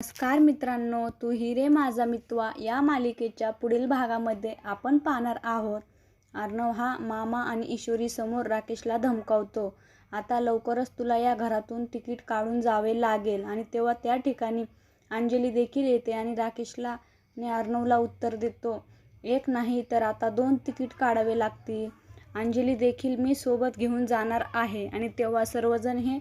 नमस्कार मित्रांनो तू हिरे माझा मित्वा या मालिकेच्या पुढील भागामध्ये आपण पाहणार आहोत. अर्णव हा मामा आणि ईश्वरीसमोर राकेशला धमकावतो. आता लवकरच तुला या घरातून तिकीट काढून जावे लागेल आणि तेव्हा त्या ठिकाणी अंजली देखील येते आणि राकेशला ने अर्णवला उत्तर देतो एक नाही तर आता दोन तिकीट काढावे लागतील. अंजली देखील मी सोबत घेऊन जाणार आहे आणि तेव्हा सर्वजण हे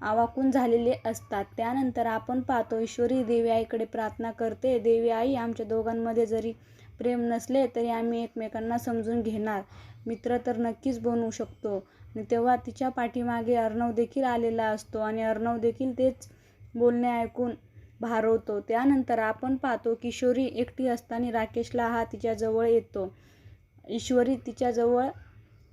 आवाकून झालेले असतात. त्यानंतर आपण पाहतो ईश्वरी देवी आईकडे प्रार्थना करते. देवी आई आमच्या दोघांमध्ये जरी प्रेम नसले तरी आम्ही एकमेकांना समजून घेणार. मित्र तर नक्कीच बनवू शकतो. आणि तेव्हा तिच्या पाठीमागे अर्णव देखील आलेला असतो आणि अर्णव देखील तेच बोलणे ऐकून भारवतो. त्यानंतर आपण पाहतो किशोरी एकटी असताना राकेशला हा तिच्याजवळ येतो. ईश्वरी तिच्याजवळ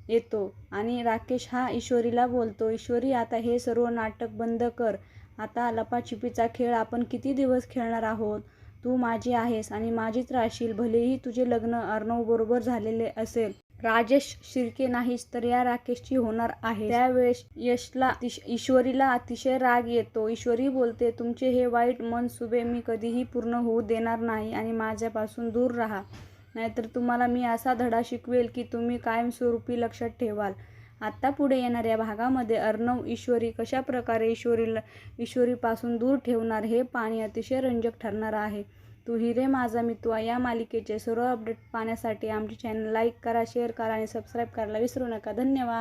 येतो. आणि राकेश हा ईश्वरीला बोलतो ईश्वरी आता हे सर्व नाटक बंद कर. आता लपाछिपीचा खेळ आपण किती दिवस खेळणार आहोत? तू माझी आहेस आणि माझीच राहशील भलेही तुझे लग्न अर्णवबरोबर झालेले असेल. राजेश शिर्के नाहीच तर या राकेशची होणार आहे. त्यावेळेस यशला तिश- ईश्वरीला अतिशय राग येतो. ईश्वरी बोलते तुमचे हे वाईट मनसुबे मी कधीही पूर्ण होऊ देणार नाही आणि माझ्यापासून दूर राहा. नाहीतर तुम्हाला मी असा धडा शिकवेल की तुम्ही कायमस्वरूपी लक्षात ठेवाल. आत्ता पुढे येणाऱ्या भागामध्ये अर्णव ईश्वरी कशा प्रकारे ईश्वरीला ईश्वरीपासून दूर ठेवणार हे पाणी अतिशय रंजक ठरणार आहे. तू हिरे माझा मितवा या मालिकेचे सर्व अपडेट पाहण्यासाठी आमचे चॅनल लाईक करा शेअर करा आणि सबस्क्राईब करायला विसरू नका. धन्यवाद.